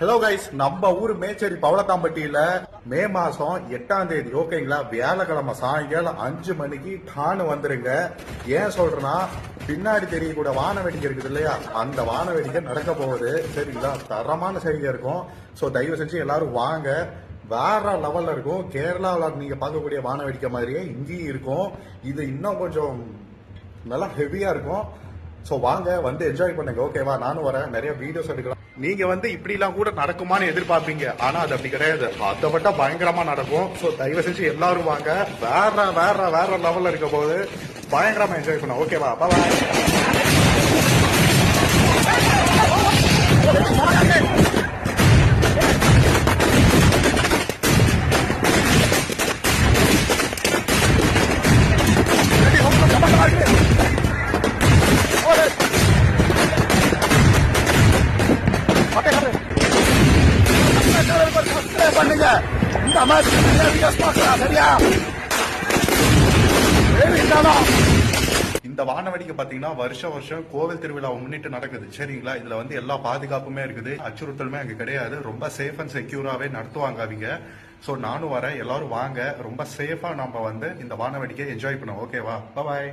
Hello guys நம்ம ஊர் மேச்சேரி பவளத்தாம்பட்டியில மே மாசம் எட்டாம் தேதி ஓகேங்களா? வியாழக்கிழமை சாயங்காலம் அஞ்சு மணிக்கு டானு வந்துருங்க. ஏன் சொல்றேன்னா பின்னாடி தெரியக்கூடிய வான வேடிக்கை இருக்குது இல்லையா? அந்த வான வேடிக்கை நடக்க போகுது. சரிங்களா? தரமான செய்தியா இருக்கும். ஸோ தயவு செஞ்சு எல்லாரும் வாங்க. வேற லெவல்ல இருக்கும். கேரளாவில் நீங்க பார்க்கக்கூடிய வான வேடிக்கை மாதிரியே இங்கேயும் இருக்கும். இது இன்னும் கொஞ்சம் நல்லா ஹெவியா இருக்கும். ஸோ வாங்க வந்து என்ஜாய் பண்ணுங்க. ஓகேவா நானும் வரேன். நிறைய வீடியோஸ் எடுக்கலாம். நீங்க வந்து இப்படிலாம் கூட நடக்குமான்னு எதிர்பார்ப்பீங்க. ஆனா அது அப்படி கிடையாது. அதை விட்டா பயங்கரமா நடக்கும். ஸோ தயவு செஞ்சு எல்லாரும் வாங்க. வேற வேற வேற லெவல்ல இருக்க போது பயங்கரமா என்ஜாய் பண்ண ஓகேவா பாய் பண்ணுங்க. இந்த மாதிரி வீடியோஸ் பார்க்கலாம் சரியா? இந்த வானவடிக்கை பாத்தீங்கன்னா வருஷம் வருஷம் கோவில் திருவிழாவை முன்னிட்டு நடக்குது. சரிங்களா? இதுல வந்து எல்லா பாதுகாப்புமே இருக்குது. அச்சுறுத்தலுமே அங்க கிடையாது. ரொம்ப சேஃப் அண்ட் செக்யூராவே நடத்துவாங்க அவங்க. சோ நானும் வரேன். எல்லாரும் வாங்க. ரொம்ப சேஃபா நம்ம வந்து இந்த வானவடிக்கை என்ஜாய் பண்ணுவோம் ஓகேவா பாய்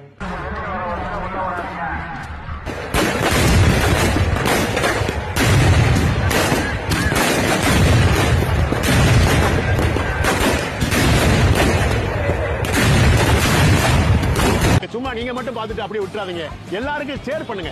சும்மா நீங்க மட்டும் பார்த்துட்டு அப்படியே விட்டுறாதீங்க. எல்லாருக்கும் ஷேர் பண்ணுங்க.